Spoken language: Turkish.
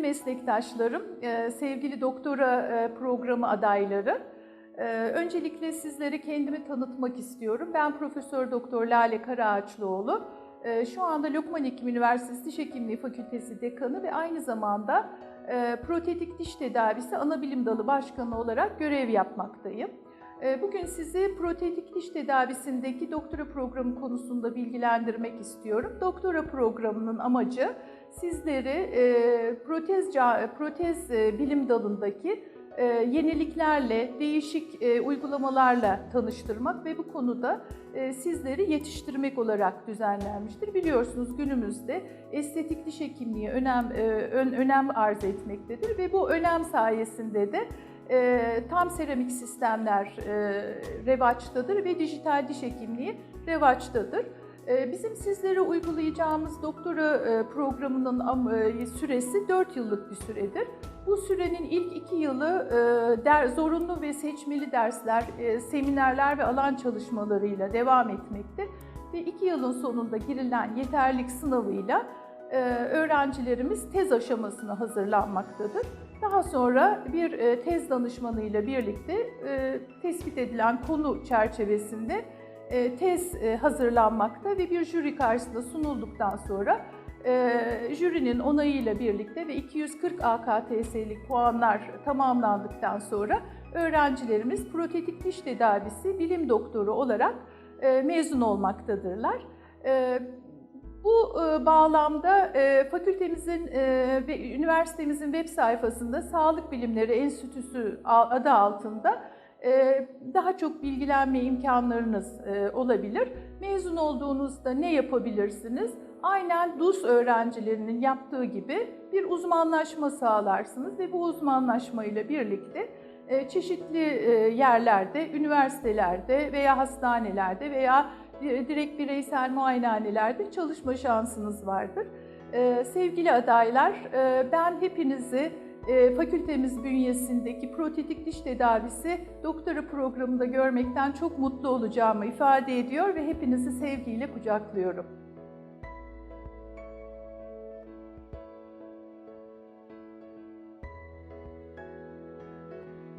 meslektaşlarım, e, sevgili doktora e, programı adayları. E, Öncelikle sizlere kendimi tanıtmak istiyorum. Ben Profesör Doktor Lale Karaağaçlıoğlu. Şu anda Lokman Hekim Üniversitesi Diş Hekimliği Fakültesi Dekanı ve aynı zamanda Protetik Diş Tedavisi Anabilim Dalı Başkanı olarak görev yapmaktayım. E, Bugün sizi protetik diş tedavisindeki doktora programı konusunda bilgilendirmek istiyorum. Doktora programının amacı sizleri e, protez, protez e, bilim dalındaki e, yeniliklerle, değişik uygulamalarla tanıştırmak ve bu konuda sizleri yetiştirmek olarak düzenlenmiştir. Biliyorsunuz günümüzde estetik diş hekimliği önem ön- önem arz etmektedir ve bu önem sayesinde de e, tam seramik sistemler e, revaçtadır ve dijital diş hekimliği revaçtadır. E, Bizim sizlere uygulayacağımız doktora e, programının am- e, süresi 4 yıllık bir süredir. Bu sürenin ilk 2 yılı e, der, zorunlu ve seçmeli dersler, e, seminerler ve alan çalışmalarıyla devam etmekte ve 2 yılın sonunda girilen yeterlik sınavıyla e, öğrencilerimiz tez aşamasına hazırlanmaktadır. Daha sonra bir e, tez danışmanıyla birlikte e, tespit edilen konu çerçevesinde e, tez hazırlanmakta ve bir jüri karşısında sunulduktan sonra jürinin onayıyla birlikte ve 240 AKTS'lik puanlar tamamlandıktan sonra öğrencilerimiz protetik diş tedavisi bilim doktoru olarak mezun olmaktadırlar. Bu e, bağlamda e, fakültemizin e, ve üniversitemizin web sayfasında Sağlık Bilimleri Enstitüsü adı altında daha çok bilgilenme imkanlarınız olabilir. Mezun olduğunuzda ne yapabilirsiniz? Aynen DUS öğrencilerinin yaptığı gibi bir uzmanlaşma sağlarsınız ve bu uzmanlaşmayla birlikte e, çeşitli yerlerde, üniversitelerde veya hastanelerde veya direkt bireysel muayenehanelerde çalışma şansınız vardır. E, Sevgili adaylar, e, ben hepinizi e, fakültemiz bünyesindeki protetik diş tedavisi doktora programında görmekten çok mutlu olacağımı ifade ediyor ve hepinizi sevgiyle kucaklıyorum.